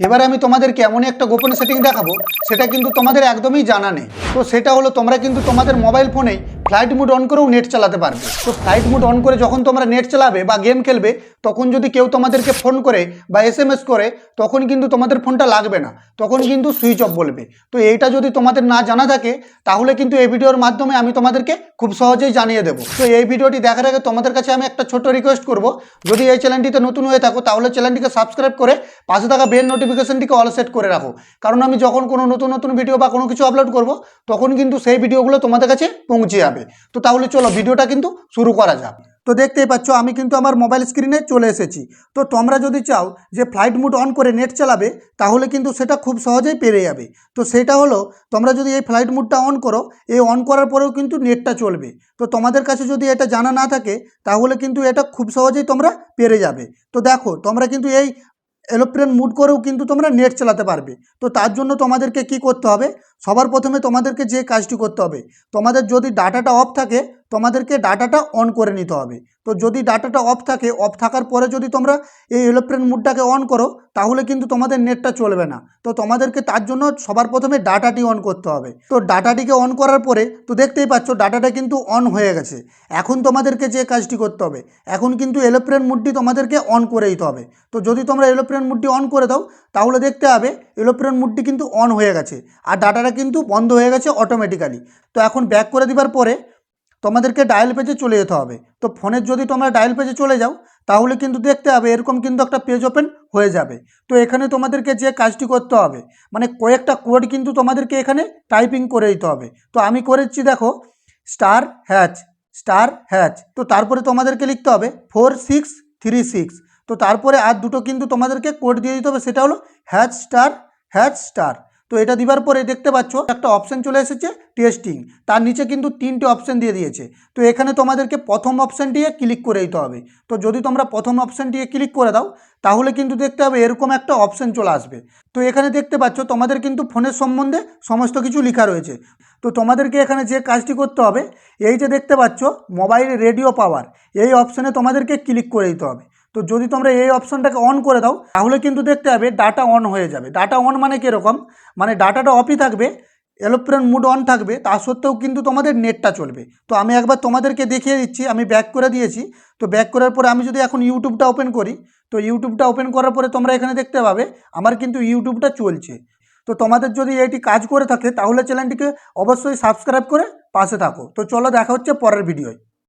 এবার আমি তোমাদেরকে এমনই একটা গোপন সেটিং দেখাবো, সেটা কিন্তু তোমাদের একদমই জানা নেই। তো সেটা হলো তোমরা কিন্তু তোমাদের মোবাইল ফোনেই ফ্লাইট মুড অন করেও নেট চালাতে পারবে। তো ফ্লাইট মুড অন করে যখন তোমরা নেট চালাবে বা গেম খেলবে, তখন যদি কেউ তোমাদেরকে ফোন করে বা এস এম এস করে, তখন কিন্তু তোমাদের ফোনটা লাগবে না। তখন কিন্তু সুইচ অফ বলবে। তো এইটা যদি তোমাদের না জানা থাকে, তাহলে কিন্তু এই ভিডিওর মাধ্যমে আমি তোমাদেরকে খুব সহজেই জানিয়ে দেবো। তো এই ভিডিওটি দেখার আগে তোমাদের কাছে আমি একটা ছোট রিকোয়েস্ট করব। যদি এই চ্যানেলটিতে নতুন হয়ে থাকো, তাহলে চ্যানেলটিকে সাবস্ক্রাইব করে পাশে থাকা বেল নোটিফিকেশনটিকে অল সেট করে রাখো। কারণ আমি যখন কোনো নতুন নতুন ভিডিও বা কোনো কিছু আপলোড করব, তখন কিন্তু সেই ভিডিওগুলো তোমাদের কাছে পৌঁছে যাবে। তো তাহলে চলো ভিডিওটা কিন্তু শুরু করা যাক। তো দেখতেই পাচ্ছ, আমি কিন্তু আমার মোবাইল স্ক্রিনে চলে এসেছি। তো তোমরা যদি চাও যে ফ্লাইট মুড অন করে নেট চালাবে, তাহলে কিন্তু সেটা খুব সহজেই পেরে যাবে। তো সেটা হলো, তোমরা যদি এই ফ্লাইট মুডটা অন করো, এই অন করার পরেও কিন্তু নেটটা চলবে। তো তোমাদের কাছে যদি এটা জানা না থাকে, তাহলে কিন্তু এটা খুব সহজেই তোমরা পেরে যাবে। তো দেখো, তোমরা কিন্তু এই এরোপ্লেন মুড করেও কিন্তু তোমরা নেট চালাতে পারবে। তো তার জন্য তোমাদেরকে কি করতে হবে? সবার প্রথমে তোমাদেরকে যে কাজটি করতে হবে, তোমাদের যদি ডাটাটা অফ থাকে তোমাদেরকে ডাটাটা অন করে নিতে হবে। তো যদি ডাটাটা অফ থাকে অফ থাকার পরে যদি তোমরা এই এরোপ্লেন মুডটাকে অন করো, তাহলে কিন্তু তোমাদের নেটটা চলবে না। তো তোমাদেরকে তার জন্য সবার প্রথমে ডাটাটি অন করতে হবে। তো ডাটাটিকে অন করার পরে, তো দেখতেই পাচ্ছ ডাটাটা কিন্তু অন হয়ে গেছে। এখন তোমাদেরকে যে কাজটি করতে হবে, এখন কিন্তু এরোপ্লেন মুডটি তোমাদেরকে অন করে দিতে হবে। তো যদি তোমরা এরোপ্লেন মুডটি অন করে দাও, তাহলে দেখতে হবে এরোপ্লেন মুডটি কিন্তু অন হয়ে গেছে। আর ডাটাটা কিন্তু বন্ধ হয়ে গেছে অটোমেটিক্যালি তো এখন ব্যাক করে দেওয়ার পরে তোমাদেরকে ডায়াল পেজে চলে যেতে হবে। তো ফোনের যদি তোমরা ডায়াল পেজে চলে যাও, তাহলে কিন্তু দেখতে হবে এরকম কিন্তু একটা পেজ ওপেন হয়ে যাবে। তো এখানে তোমাদেরকে যে কাজটি করতে হবে মানে কয়েকটা কোড কিন্তু তোমাদেরকে এখানে টাইপিং করে দিতে হবে। তো আমি করেছি দেখো স্টার হ্যাচ স্টার হ্যাচ তো তারপরে তোমাদেরকে লিখতে হবে ফোর সিক্স থ্রি সিক্স তো তারপরে আর দুটো কিন্তু তোমাদেরকে কোড দিয়ে দিতে হবে, সেটা হলো হ্যাচ স্টার হ্যাচ স্টার তো এটা দিবার পরে দেখতে পাচ্ছ, একটা অপশান চলে এসেছে টেস্টিং তার নিচে কিন্তু তিনটে অপশান দিয়ে দিয়েছে। তো এখানে তোমাদেরকে প্রথম অপশানটিয়ে ক্লিক করে দিতে হবে। তো যদি তোমরা প্রথম অপশানটিয়ে ক্লিক করে দাও, তাহলে কিন্তু দেখতে হবে এরকম একটা অপশান চলে আসবে। তো এখানে দেখতে পাচ্ছ, তোমাদের কিন্তু ফোনের সম্বন্ধে সমস্ত কিছু লেখা রয়েছে। তো তোমাদেরকে এখানে যে কাজটি করতে হবে, এই যে দেখতে পাচ্ছ মোবাইল রেডিও পাওয়ার এই অপশানে তোমাদেরকে ক্লিক করে দিতে হবে। তো যদি তোমরা এই অপশনটাকে অন করে দাও, তাহলে কিন্তু দেখতে হবে ডাটা অন হয়ে যাবে। ডাটা অন মানে কীরকম? মানে ডাটাটা অফই থাকবে এরোপ্লেন মুড অন থাকবে, তা সত্ত্বেও কিন্তু তোমাদের নেটটা চলবে। তো আমি একবার তোমাদেরকে দেখিয়ে দিচ্ছি, আমি ব্যাক করে দিয়েছি। তো ব্যাক করার পরে আমি যদি এখন ইউটিউবটা ওপেন করি, তো ইউটিউবটা ওপেন করার পরে তোমরা এখানে দেখতে পাবে, আমার কিন্তু ইউটিউবটা চলছে। তো তোমাদের যদি এটি কাজ করে থাকে, তাহলে চ্যানেলটিকে অবশ্যই সাবস্ক্রাইব করে পাশে থাকো। তো চলো দেখা হচ্ছে পরের ভিডিওয়